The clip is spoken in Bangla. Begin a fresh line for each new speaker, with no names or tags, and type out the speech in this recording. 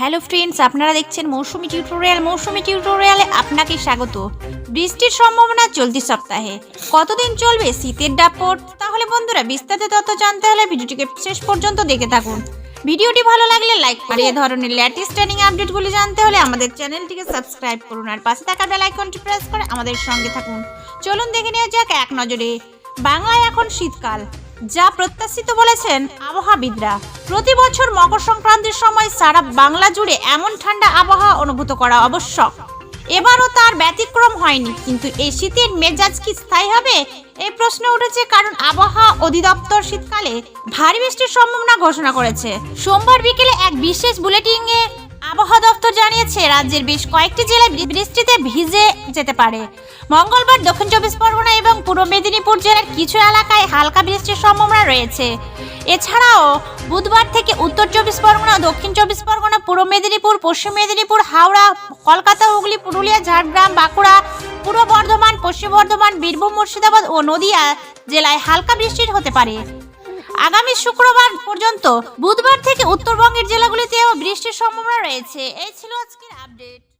হ্যালো ফ্রেন্ডস আপনারা দেখছেন মৌসুমি টিউটোরিয়াল মৌসুমি টিউটোরিয়ালে আপনাকে স্বাগত বৃষ্টির সম্ভাবনা চলতি সপ্তাহে কতদিন চলবে শীতের ডাপট তাহলে বন্ধুরা বিস্তারিত তথ্য জানতে হলে ভিডিওটিকে শেষ পর্যন্ত দেখে থাকুন ভিডিওটি ভালো লাগলে লাইক করে এ ধরনের ল্যাটেস্ট ট্রেনিং আপডেটগুলি জানতে হলে আমাদের চ্যানেলটিকে সাবস্ক্রাইব করুন আর পাশে থাকা বেল আইকনটি প্রেস করে আমাদের সঙ্গে থাকুন চলুন দেখে নেওয়া যাক এক নজরে বাংলায় এখন শীতকাল যা প্রত্যাশিত বলেছেন আবহাওয়াবিদরা প্রতি বছর মকর সংক্রান্তির সময় সারা বাংলা জুড়ে এমন ঠান্ডা আবহাওয়া অনুভূত করা আবশ্যক এবারও তার ব্যতিক্রম হয়নি কিন্তু এই শীতের মেজাজ কি স্থায়ী হবে এই প্রশ্ন উঠেছে কারণ আবহাওয়া অধিদপ্তর শীতকালে ভারী বৃষ্টির সম্ভাবনা ঘোষণা করেছে সোমবার বিকেলে এক বিশেষ বুলেটিনে আবহাওয়া দপ্তর জানিয়েছে রাজ্যের বেশ কয়েকটি জেলায় বৃষ্টিতে ভিজে যেতে পারে মঙ্গলবার দক্ষিণ চব্বিশ পরগনা এবং পূর্ব মেদিনীপুর জেলার কিছু এলাকায় হালকা বৃষ্টির সম্ভাবনা রয়েছে এছাড়াও বুধবার থেকে উত্তর চব্বিশ পরগনা দক্ষিণ চব্বিশ পরগনা পূর্ব মেদিনীপুর পশ্চিম মেদিনীপুর হাওড়া কলকাতা হুগলি পুরুলিয়া ঝাড়গ্রাম বাঁকুড়া পূর্ব বর্ধমান পশ্চিম বর্ধমান বীরভূম মুর্শিদাবাদ ও নদিয়া জেলায় হালকা বৃষ্টির হতে পারে আগামী শুক্রবার পর্যন্ত বুধবার থেকে উত্তরবঙ্গের জেলাগুলিতেও বৃষ্টির সম্ভাবনা রয়েছে এই ছিল আজকের আপডেট